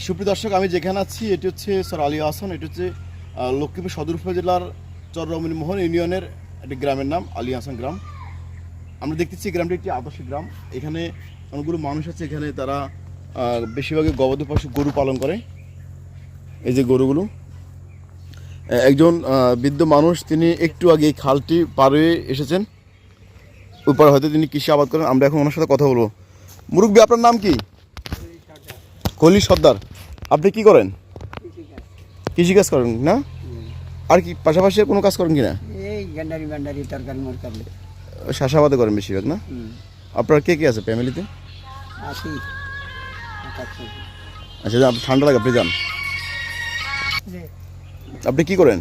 সুপ্রিয় দর্শক, আমি যেখানে আছি, এটি হচ্ছে স্যার আলী হাসান, এটি হচ্ছে লক্ষ্মীপুর সদর উপজেলার মোহন ইউনিয়নের একটি গ্রামের নাম আলী হাসান গ্রাম। আমরা দেখতেছি গ্রামটি একটি আদর্শ গ্রাম। এখানে অনেকগুলো মানুষ আছে, এখানে তারা বেশিরভাগই গবাদি পশু গরু পালন করে। এই যে গরুগুলো। একজন বৃদ্ধ মানুষ, তিনি একটু আগে এই খালটি পার হয়ে এসেছেন। উপরে হয়তো তিনি কৃষি আবাদ করেন। আমরা এখন ওনার সাথে কথা বলব। মুরব্বী, আপনার নাম কি? কলি সর্দার আপনি কি করেন? কৃষি কাজ করেন না? আর কি পাশাপাশি কোনো কাজ করেন কি না এই তরকারি মরকারি। চাষাবাদে করেন বেশিরভাগ না? আপনার কে কে আছে ফ্যামিলিতে আচ্ছা। যান, আপনার ঠান্ডা লাগে আপনি যান। আপনি কি করেন?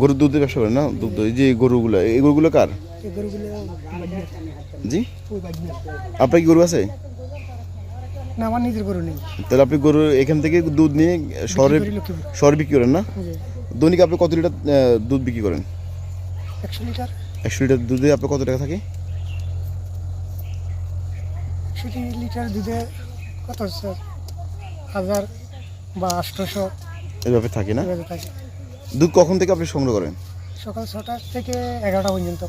গরুর দুধের ব্যবসা করেন না? দুধ এই যে গরুগুলো এই গরুগুলো কার? জি? আপনার কি গরু আছে? না আমার নিজের গরু নেই। তাহলে আপনি গরু এখান থেকে দুধ নিয়ে শহরে শহরে বিক্রি করেন না? দৈনিক আপনি কত লিটার দুধ বিক্রি করেন? একশো লিটার। একশো লিটার দুধে আপনার কত টাকা থাকে? একশো লিটার দুধে কত স্যার হাজার বা আটশোশো এভাবে থাকে না? থাকে। দুধ কখন থেকে আপনি সংগ্রহ করেন? সকাল ছটা থেকে এগারোটা পর্যন্ত।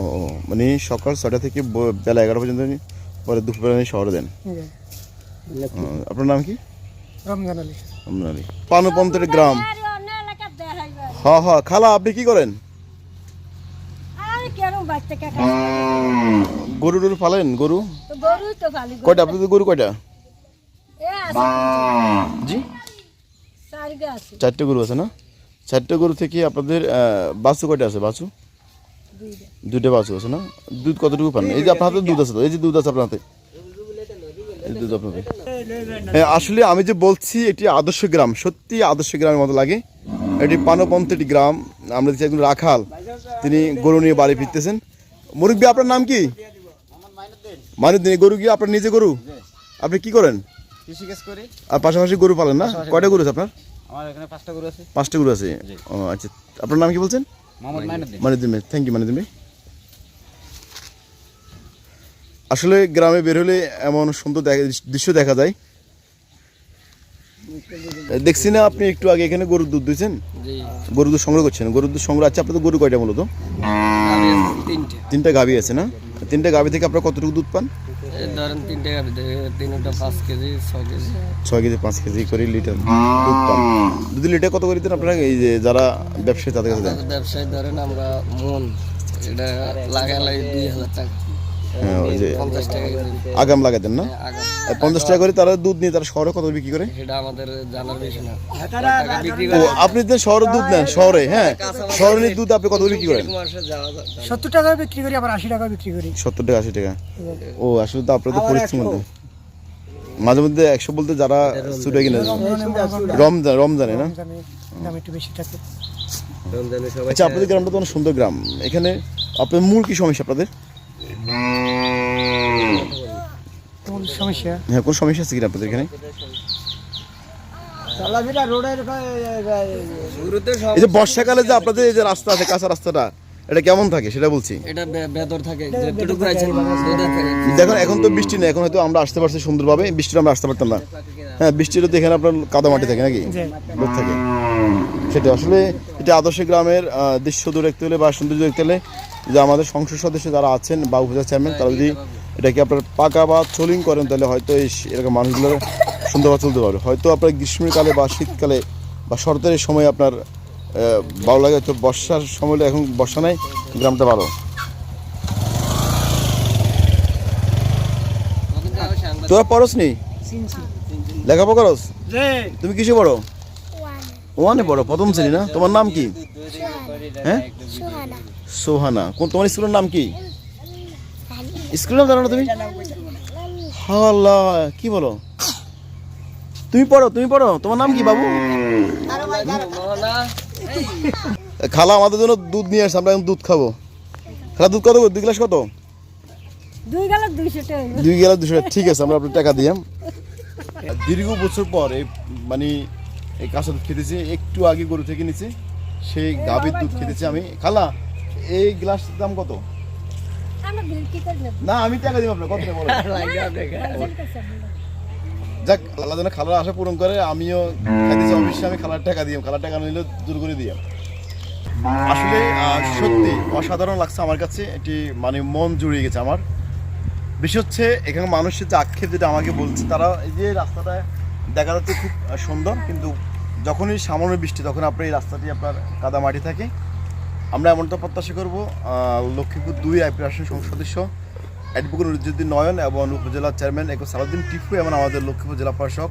ও মানে সকাল ছটা থেকে বেলা এগারো পর্যন্ত পরে দুপুরবেলা শহরে দেন? আপনার নাম কি? রমজান আলী। আপনার আলী। পানপন্তের গ্রাম। আরে অন্য হ হ খালা আপনি কি করেন? আরে কেন বাচ্চা কাকা গরু টরু পালেন গরু? তো গরুই তো ফালি গরু কয়টা? আপনাদের গরু কয়টা? জি? চারটে গরু আছে না? চারটে গরু থেকে আপনাদের বাছু কয়টা আছে? বাছু? দুইটা। দুইটা বাছু আছে না? দুধ কতটুকু পান? এই যে আপনার হাতে দুধ আছে তো এই যে দুধ আছে আপনার হাতে। দুধ আপনাদের। হ্যাঁ, আসলে আমি যে বলছি এটি আদর্শ গ্রাম। সত্যি আদর্শ গ্রামের মতো লাগে। এটি পানপন্থ একটি গ্রাম। আমরা দেখছি একজন রাখাল। তিনি গরু নিয়ে বাড়ি ফিরতেছেন। মুরব্বী আপনার নাম কি? মানুদ্দিন এই গরু কি আপনার নিজে গরু? আপনি কি করেন? আর পাশাপাশি গরু পালেন না? কয়টা গরু আছে আপনার? পাঁচটা গরু আছে। পাঁচটা গরু আছে। ও আচ্ছা। আপনার নাম কি বলছেন? মাইনুদ্দিন। থ্যাংক ইউ মানিদ্দিন ভাই। আসলে গ্রামে বের হলে এমন সুন্দর দৃশ্য দেখা যায়। দেখছি না আপনি একটু আগে এখানে গরুর দুধ দিয়েছেন? গরুর দুধ সংগ্রহ করছেন। গরুর দুধ সংগ্রহ আছে আপনাদের গরু কয়টা মূলত? তিনটে। গাভি আছে না? তিনটা গাভী থেকে আপনারা কতটুকু দুধ পান? ধরেন তিনটে গাভি তিনটা পাঁচ কেজি ছ কেজি। ছয় কেজি পাঁচ কেজি করে লিটার দুধ পান। দুধ লিটার কত করে দেন আপনারা? এই যে যারা ব্যবসায়ী তাদের কাছে দেন। ব্যবসায়ী ধরেন আমরা মন এটা লাগালাই দুই হাজার টাকা। হ্যাঁ ওই যে আগাম লাগাই দেন। না? পঞ্চাশ টাকা করে তারা দুধ নিয়ে তারা শহরে কত বিক্রি করে? সেটা আমাদের জানার বিষয় না। ও আপনি শহরে দুধ নেন শহরে হ্যাঁ শহরে নিয়ে দুধ আপনি কত বিক্রি করেন? সত্তর টাকা বিক্রি করি আবার আশি টাকা বিক্রি করি। সত্তর টাকা আশি টাকা। ও আসলে তো আপনার তো মধ্যে। মাঝে মধ্যে একশো বলতে যারা ছুটে কিনে রমজান রমজানে না? একটু বেশি থাকে। আচ্ছা আপনাদের গ্রামটা তো অনেক সুন্দর গ্রাম। এখানে আপনার মূল কি সমস্যা আপনাদের? কোন সমস্যা? হ্যাঁ কোন সমস্যা আছে কিনা আপনাদের এখানে? এই যে বর্ষাকালে যে আপনাদের এই যে রাস্তা আছে কাঁচা রাস্তাটা এটা কেমন থাকে সেটা বলছি? এটা বেদর থাকে যেটুকু আছে দুধে থাকে। দেখুন এখন তো বৃষ্টি নেই এখন হয়তো আমরা আসতে পারছি সুন্দরভাবে বৃষ্টিটা আমরা আসতে পারতাম না। হ্যাঁ বৃষ্টিটা তো এখানে আপনার কাদা মাটি থাকে নাকি? রোদ থাকে। সেটা আসলে এটা আদর্শ গ্রামের দৃশ্য দূর দেখতে হলে বা সৌন্দর্য দেখতে হলে যে আমাদের সংসদ সদস্য যারা আছেন বা উপজেলা চেয়ারম্যান তারা যদি এটাকে আপনার পাকা বা চলিং করেন তাহলে হয়তো এই এরকম মানুষগুলো সুন্দরভাবে চলতে পারবে। হয়তো আপনার গ্রীষ্মকালে বা শীতকালে বা শরতের সময় আপনার আহ, ভালো লাগে তো বর্ষার সময় এখন বর্ষা নাই গ্রামটা ভালো। তোরা পড়স নি লেখাপড়া করস? তুমি কিসে পড়ো? ওয়ানে। পড়ো প্রথম শ্রেণি না? তোমার নাম কি? হ্যাঁ? সোহানা কোন তোমার স্কুলের নাম কি? স্কুলের নাম জানো না তুমি? কি বলো? তুমি পড়ো তুমি পড়ো তোমার নাম কি বাবু? খালা আমাদের জন্য দুধ নিয়ে আসছে আমরা দুধ খাব। খালা দুধ কত করে? দুই গ্লাস কত? দুই গেল দুশো টাকা। ঠিক আছে আমরা আপনার টাকা দিয়াম দীর্ঘ বছর পর এই মানে এই কাঁচা দুধ খেতেছি একটু আগে গরু থেকে নিছি সেই গাভীর দুধ খেতেছি আমি। খালা এই গ্লাস দাম কত? আমরা বিল কি করে নেব? না আমি টাকা দিব আপনার কত টাকা বলেন? যাক আল্লাহ যেন খালার আশা পূরণ করে আমিও খাইতেছি অবশ্যই আমি খালার টাকা দিই খালার টাকা নিলে দূর করে দিই। আসলে সত্যি অসাধারণ লাগছে আমার কাছে এটি মানে মন জুড়িয়ে গেছে আমার। বিশেষ হচ্ছে এখানে মানুষের যে আক্ষেপ যেটা আমাকে বলছে তারা এই যে রাস্তাটা দেখা যাচ্ছে খুব সুন্দর কিন্তু যখনই সামান্য বৃষ্টি তখন আপনার এই রাস্তাটি আপনার কাদা মাটি থাকে। আমরা এমনটা প্রত্যাশা করব লক্ষ্মীপুর দুই আইপি আসন সদস্য, অ্যাডভোকেট নুরুজ্জুদ্দিন নয়ন এবং উপজেলা চেয়ারম্যান এক সালাউদ্দিন টিপু এবং আমাদের লক্ষ্মীপুর জেলা প্রশাসক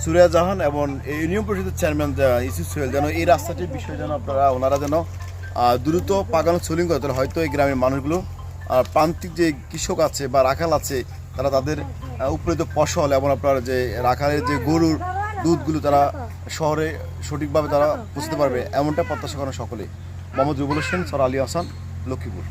সুরিয়া জাহান এবং ইউনিয়ন পরিষদের চেয়ারম্যান ইসু সোহেল। যেন এই রাস্তাটির বিষয়ে যেন আপনারা, ওনারা যেন দ্রুত পাকানো সোলিং করে, তাহলে হয়তো এই গ্রামের মানুষগুলো প্রান্তিক যে কৃষক আছে বা রাখাল আছে, তারা তাদের উৎপাদিত ফসল এবং আপনার যে রাখালের যে গরুর দুধগুলো তারা শহরে সঠিকভাবে তারা বুঝতে পারবে এমনটা প্রত্যাশা করেন সকলে মোহাম্মদ রুবুল হোসেন সর আলী হাসান লক্ষ্মীপুর।